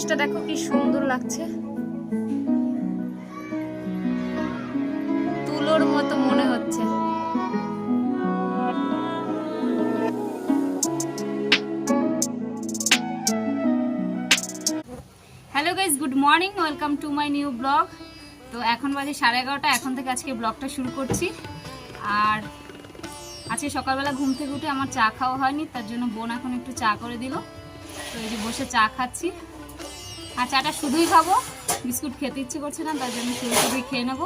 আকাশটা দেখো কি সুন্দর লাগছে। তুলোর মতো মনে হচ্ছে। Hello guys good morning welcome to my new blog তো এখন বাজে সাড়ে এগারোটা, এখন থেকে আজকে ব্লগটা শুরু করছি। আর আজকে সকালবেলা ঘুম থেকে উঠে আমার চা খাওয়া হয়নি, তার জন্য বোন এখন একটু চা করে দিল। তো এই যে বসে চা খাচ্ছি। আর চাটা শুধুই খাব। বিস্কুট খেতে ইচ্ছে করছে না, তার জন্য শুধু শুধুই খেয়ে নেব।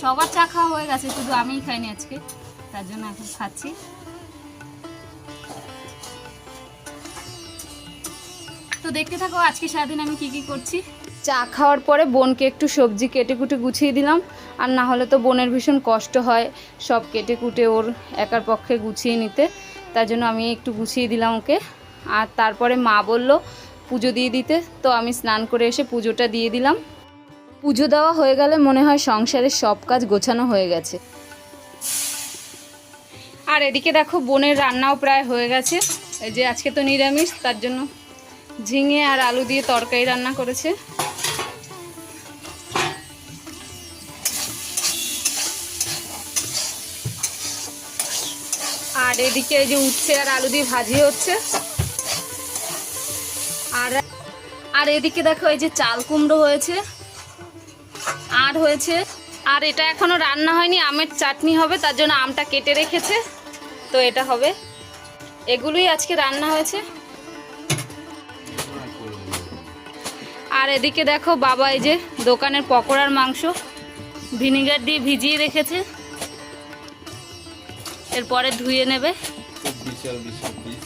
সবার চা খাওয়া হয়ে গেছে, শুধু আমিই খাইনি আজকে, তার জন্য এখন খাচ্ছি। তো দেখতে থাকো, আজকে সারাদিন আমি কি কি করছি। চা খাওয়ার পরে বোনকে একটু সবজি কেটে কুটে গুছিয়ে দিলাম, আর না হলে তো বোনের ভীষণ কষ্ট হয় সব কেটে কুটে ওর একার পক্ষে গুছিয়ে নিতে। তার জন্য আমি একটু গুছিয়ে দিলাম ওকে। আর তারপরে মা বলল পুজো দিয়ে দিতে, তো আমি স্নান করে এসে পুজোটা দিয়ে দিলাম। পুজো দেওয়া হয়ে গেলে মনে হয় সংসারের সব কাজ গোছানো হয়ে গেছে। আর এদিকে দেখো বোনের রান্নাও প্রায় হয়ে গেছে। এই যে আজকে তো নিরামিষ, তার জন্য ঝিঙে আর আলু দিয়ে তরকারি রান্না করেছে। আর এদিকে এই যে উচ্ছে আর আলু দিয়ে ভাজি হচ্ছে। আর আর এদিকে দেখো এই যে চাল কুমড়ো হয়েছে, আর হয়েছে, আর এটা এখনও রান্না হয়নি, আমের চাটনি হবে, তার জন্য আমটা কেটে রেখেছে। তো এটা হবে। এগুলোই আজকে রান্না হয়েছে। আর এদিকে দেখো বাবা এই যে দোকানের পকোড়ার মাংস ভিনিগার দিয়ে ভিজিয়ে রেখেছে। এরপরে ধুয়ে নেবে। বিশাল বিশাল পিস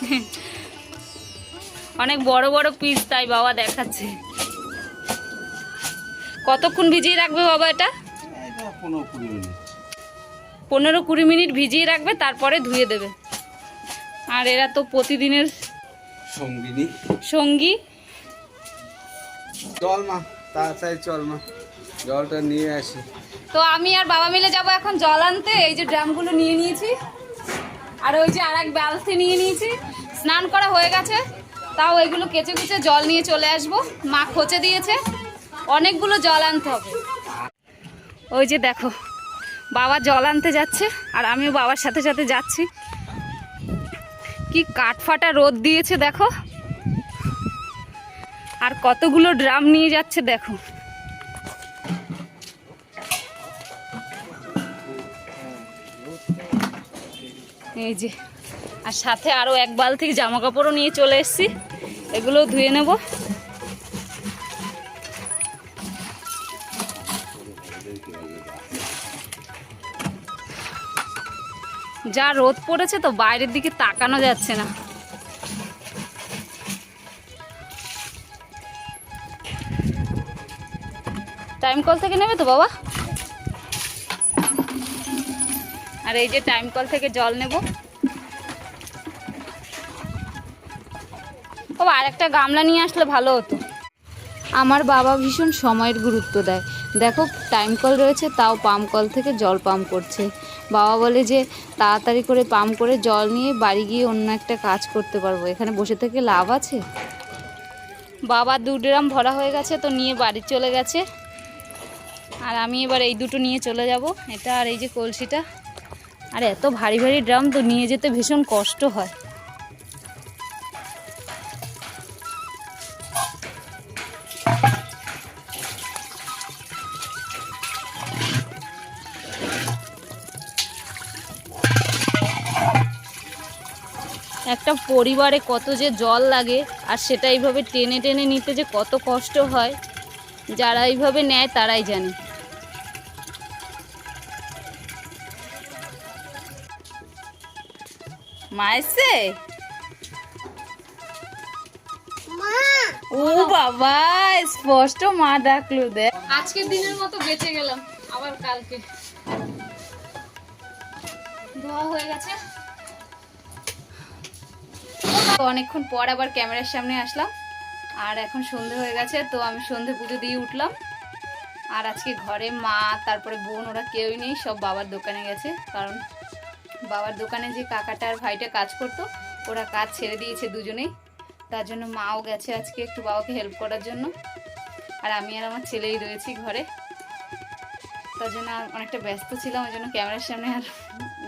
অনেক বড় বড় পিস তাই বাবা দেখাচ্ছে। কতক্ষণ ভিজিয়ে রাখবে বাবা এটা? এটা পনেরো কুড়ি মিনিট। পনেরো কুড়ি মিনিট ভিজিয়ে রাখবে তারপরে ধুয়ে দেবে। আর এরা তো প্রতিদিনের সঙ্গিনী। সঙ্গী। চল মা তাড়াতাড়ি চল মা। জলটা নিয়ে আসি। তো আমি আর বাবা মিলে যাব এখন জল আনতে, এই যে ড্রামগুলো নিয়ে নিয়েছি। আর ওই যে আর এক বালতি নিয়ে নিয়েছি। স্নান করা হয়ে গেছে, তাও এগুলো কেচে কুচে জল নিয়ে চলে আসব। মা খোঁচে দিয়েছে, অনেকগুলো জল আনতে হবে। ওই যে দেখো, বাবা জল আনতে যাচ্ছে, আর আমিও বাবার সাথে সাথে যাচ্ছি। কি কাঠফাটা রোদ দিয়েছে, দেখো। আর কতগুলো ড্রাম নিয়ে যাচ্ছে, দেখো। এই যে, আর সাথে আরও এক বালতি জামা কাপড়ও নিয়ে চলে এসেছি। এগুলো ধুয়ে নেব। যা রোদ পড়েছে তো বাইরের দিকে তাকানো যাচ্ছে না। টাইম কল থেকে নেবে তো বাবা? আর এই যে টাইম কল থেকে জল নেব। ও আর একটা গামলা নিয়ে আসলে ভালো হতো। আমার বাবা ভীষণ সময়ের গুরুত্ব দেয়। দেখো টাইম কল রয়েছে তাও পাম্প কল থেকে জল পাম্প করছে। বাবা বলে যে তাড়াতাড়ি করে পাম্প করে জল নিয়ে বাড়ি গিয়ে অন্য একটা কাজ করতে পারব। এখানে বসে থেকে লাভ আছে? বাবা দু ড্রাম ভরা হয়ে গেছে তো নিয়ে বাড়ি চলে গেছে। আর আমি এবার এই দুটো নিয়ে চলে যাব। এটা আর এই যে কলসিটা। আর, এত ভারী ভারী ড্রাম তো নিয়ে যেতে ভীষণ কষ্ট হয়। একটা পরিবারে কত যে জল লাগে, আর সেটা এইভাবে টেনে টেনে নিতে যে কত কষ্ট হয়, যারা এইভাবে নেয় তারাই জানে। মা! এসছে ও বাবা স্পষ্ট মা ডাকলো দেখ আজকের দিনের মতো বেঁচে গেলাম আবার কালকে। ধোয়া হয়ে গেছে। তো অনেকক্ষণ পর আবার ক্যামেরার সামনে আসলাম আর এখন সন্ধে হয়ে গেছে তো আমি সন্ধে পুজো দিয়ে উঠলাম। আর আজকে ঘরে মা তারপরে বোন ওরা কেউই নেই সব বাবার দোকানে গেছে কারণ বাবার দোকানে যে কাকাটা আর ভাইটা কাজ করতো, ওরা কাজ ছেড়ে দিয়েছে দুজনেই। তার জন্য মাও গেছে আজকে একটু বাবাকে হেল্প করার জন্য। আর আমি আর আমার ছেলেই রয়েছি ঘরে। তার জন্য অনেকটা ব্যস্ত ছিলাম, ওই জন্য ক্যামেরার সামনে আর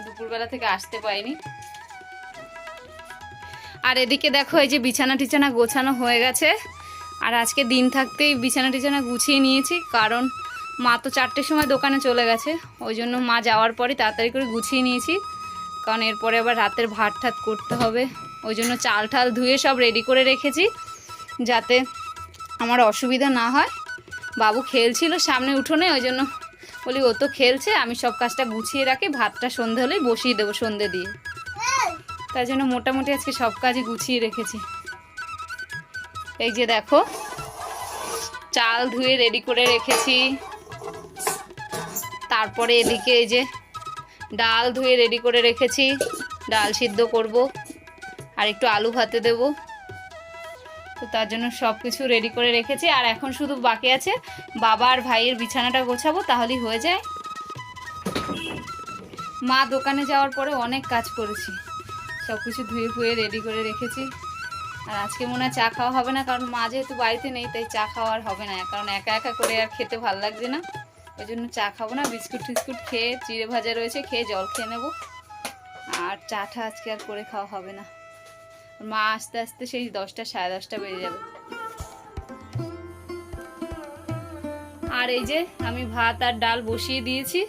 দুপুরবেলা থেকে আসতে পারিনি। আর এদিকে দেখো, এই যে বিছানা টিছানা গোছানো হয়ে গেছে। আর আজকে দিন থাকতেই বিছানা টিছানা গুছিয়ে নিয়েছি, কারণ মা তো চারটের সময় দোকানে চলে গেছে। ওই জন্য মা যাওয়ার পরে তাড়াতাড়ি করে গুছিয়ে নিয়েছি। কারণ এরপরে আবার রাতের ভাত ঠাত করতে হবে। ওই জন্য চাল ঠাল ধুয়ে সব রেডি করে রেখেছি, যাতে আমার অসুবিধা না হয়। বাবু খেলছিল সামনে উঠোনে, ওই জন্য বলি, ও তো খেলছে, আমি সব কাজটা গুছিয়ে রাখি, ভাতটা সন্ধে হলেই বসিয়ে দেবো সন্ধে দিয়ে। তাই জন্য মোটামুটি আজকে সব কাজই গুছিয়ে রেখেছি। এই যে দেখো, চাল ধুয়ে রেডি করে রেখেছি। তারপরে এদিকে এই যে ডাল ধুয়ে রেডি করে রেখেছি। ডাল সিদ্ধ করব আর একটু আলু ভাতে দেব। তো তার জন্য সব কিছু রেডি করে রেখেছি। আর এখন শুধু বাকি আছে বাবা আর ভাইয়ের বিছানাটা গোছাবো, তাহলেই হয়ে যায়। মা দোকানে যাওয়ার পরে অনেক কাজ করেছি। সব কিছু ধুয়ে ফুয়ে রেডি করে রেখেছি। আর আজকে মনে হয় চা খাওয়া হবে না, কারণ মা যেহেতু বাড়িতে নেই, তাই চা খাওয়া আর হবে না। কারণ একা একা করে আর খেতে ভালো লাগছে না। ওই জন্য চা খাব না, বিস্কুট টিস্কুট খেয়ে চিড়ে ভাজা রয়েছে, খেয়ে জল খেয়ে নেব। আর চাটা আজকে আর করে খাওয়া হবে না। মা আস্তে আস্তে সেই দশটা, সাড়ে দশটা বেজে যাবে। আর এই যে আমি ভাত আর ডাল বসিয়ে দিয়েছি,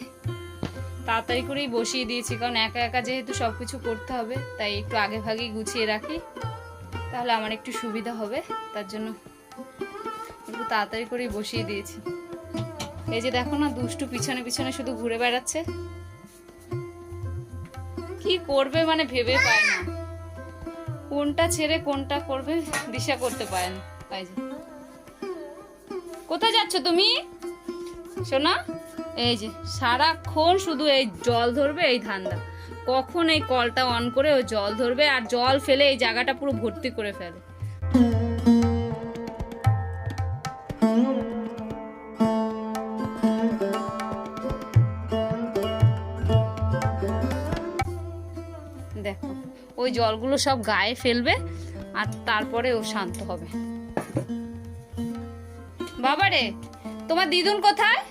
তাড়াতাড়ি করেই বসিয়ে দিয়েছি, কারণ একা একা যেহেতু সব কিছু করতে হবে, তাই একটু আগে ভাগেই গুছিয়ে রাখি। তাহলে আমার একটু সুবিধা হবে, তার জন্য একটু তাড়াতাড়ি করেই বসিয়ে দিয়েছি। এই যে দেখো না, দুষ্টু পিছনে পিছনে শুধু ঘুরে বেড়াচ্ছে। কি করবে মানে ভেবে পায় না। কোনটা ছেড়ে কোনটা করবে দিশা করতে পারে না। যে। কোথায় যাচ্ছ তুমি? শোনা, এই যে সারাক্ষণ শুধু এই জল ধরবে, এই ধান্দা। কখন এই কলটা অন করে ও জল ধরবে, আর জল ফেলে এই জায়গাটা পুরো ভর্তি করে ফেলে। জলগুলো সব গায়ে ফেলবে আর তারপরে ও শান্ত হবে। বাবারে তোমার দিদুন কোথায়?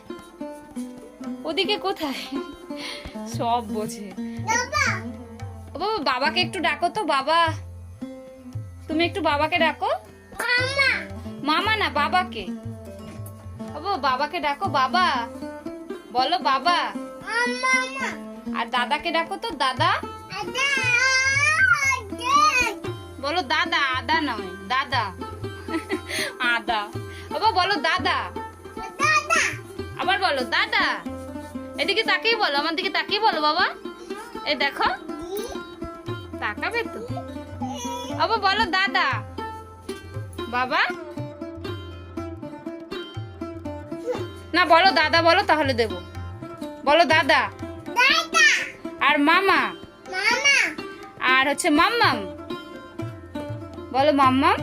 ওদিকে কোথায়? সব বোঝে। ও বাবা বাবাকে একটু ডাকো তো বাবা। তুমি একটু বাবাকে ডাকো। মামা। না বাবাকে। ও বাবা, বাবাকে ডাকো বাবা। বলো বাবা। আর দাদাকে ডাকো তো দাদা। বলো দাদা আদা নয় দাদা। আদা। বাবা বলো দাদা। আবার বলো দাদা। এদিকে তাকিয়ে বলো আমার দিকে তাকিয়ে বলো বাবা। এই দেখো তাকাবে তো। বাবা বলো দাদা। বাবা। না বলো দাদা বলো তাহলে দেবো। বলো দাদা। আর মামা। আর হচ্ছে মাম্মাম। বলো মাম্মাম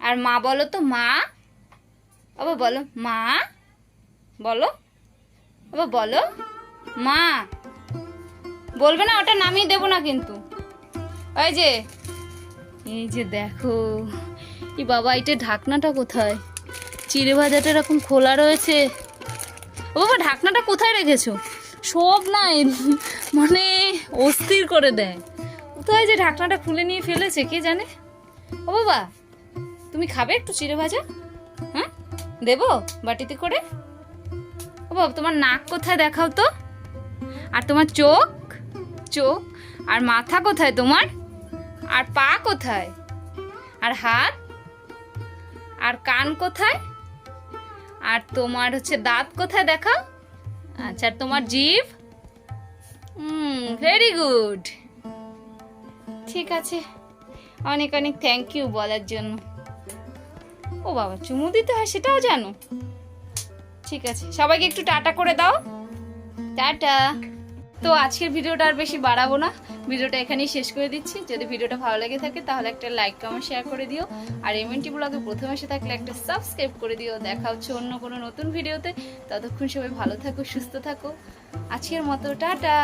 আর মা বলো তো মা। বাবা বলো মা। বলো। বাবা বলো মা। বলবে না ওটা নামিয়ে দেবো না কিন্তু। ওই যে এই যে দেখো এই বাবা এটা ঢাকনাটা কোথায়? চিড়ে ভাজাটা এরকম খোলা রয়েছে। ও বাবা ঢাকনাটা কোথায় রেখেছো? সব না এ- মানে অস্থির করে দেয়। কোথায় যে ঢাকনাটা খুলে নিয়ে ফেলেছে, কে জানে? ও বাবা, তুমি খাবে একটু চিড়ে ভাজা? হ্যাঁ? দেবো বাটিতে করে? ও বাবা, তোমার নাক কোথায় দেখাও তো? আর তোমার চোখ? চোখ? আর মাথা কোথায় তোমার? আর পা কোথায়? আর হাত? আর কান কোথায়? আর তোমার হচ্ছে দাঁত কোথায় দেখাও? আচ্ছা তোমার জিভ? হুম ভেরি গুড ঠিক আছে। অনেক অনেক থ্যাংক ইউ বলার জন্য। ও বাবা, চুমু দিতে হয়, সেটাও জানো। ঠিক আছে, সবাইকে একটু টাটা করে দাও। টাটা। তো আজকের ভিডিওটা আর বেশি বাড়াবো না। ভিডিওটা এখানেই শেষ করে দিচ্ছি। যদি ভিডিওটা ভালো লেগে থাকে, তাহলে একটা লাইক কমেন্ট শেয়ার করে দিও। আর এমএনটি ব্লগে প্রথম এসে থাকলে একটা সাবস্ক্রাইব করে দিও। দেখা হচ্ছে অন্য কোনো নতুন ভিডিওতে। ততক্ষণ সবাই ভালো থাকো, সুস্থ থাকো। আজকের মতো, টাটা।